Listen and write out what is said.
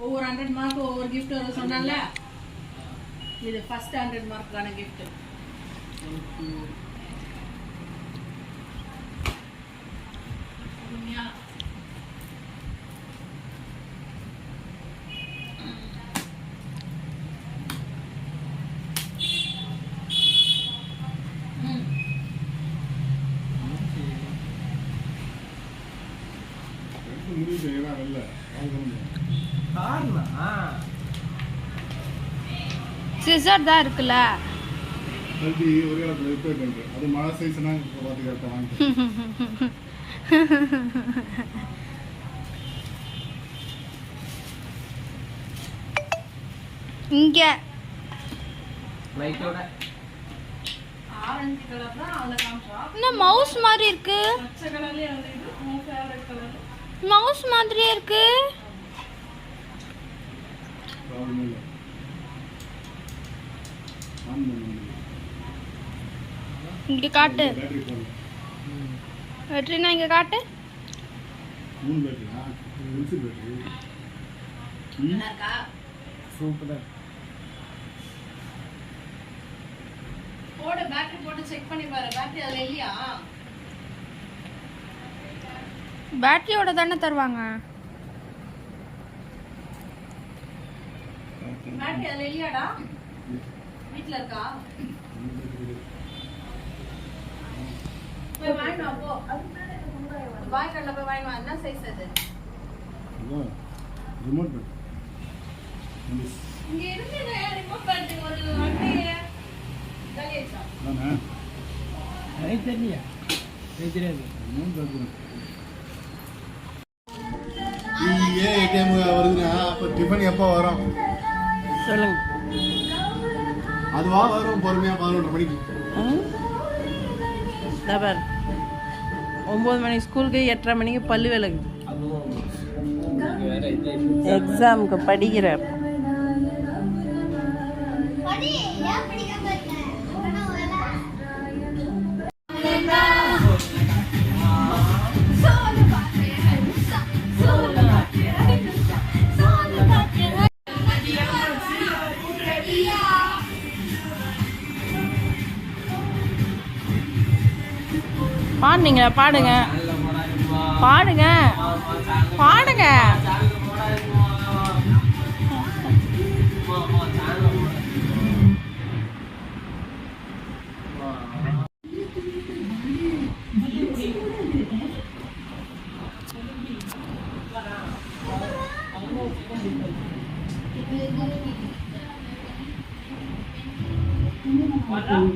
ஒவ்வொரு hundred mark ஒவ்வொரு gift வரும் சொன்னால இது ஃபர்ஸ்ட் ஹண்ட்ரட் மார்க்கான கிஃப்ட் முடிவு செய்யலாம் வெளில முடியும் சிசர் தான் இருக்குல்ல? கல்வி ஒரே இடத்துல ரிப்பேர் பண்ணுறேன் அது மழை இப்போ பார்த்து கரெக்டாக வாங்கிட்டேன் இங்க. லைட்டோட ஆரஞ்சு கலர் தான் அதுல காமிச்சா. என்ன மவுஸ் மாதிரி இருக்கு? பச்சை கலர்லயே வந்து இது உன் ஃபேவரட் கலர் மவுஸ் மாதிரியே இருக்கு. ப்ராப்ளம் இல்லை. ஆன் பண்ண இங்க காட்டு. பேட்டரி போடல. வெற்றினா இங்க காட்டு. மூணு பேட்டரியா மிக்சி பேட்டரி சூப்பராக போடு பேட்டரி போட்டு செக் பண்ணி பாரு. பேட்டரி அதுல இல்லையா? பேட்டரியோட தானே தருவாங்க? பேட்டரி அதுல இல்லையாடா? வீட்ல இருக்கா? போய் வாங்கிட்டு போ. பாய் போய் வாங்கிட்டு வா. என்ன சைஸ் அது? ரிமோட் இங்க ரிமோட் ஒரு தெரியாது ரிமோட் பேட்டரி ஏ ஏடிஎம் வருதுன்னா அப்போ டிஃபன் எப்போ வரும்? சொல்லுங்க. அதுவா வரும் பொறுமையாக பதினொன்றரை மணிக்கு. தபார் ஒம்பது மணி ஸ்கூலுக்கு எட்டரை மணிக்கு பல்லு இது எக்ஸாமுக்கு படிக்கிறேன் பாடுனீங்களா? பாடுங்க. பாடுங்க. பாடுங்க. What up?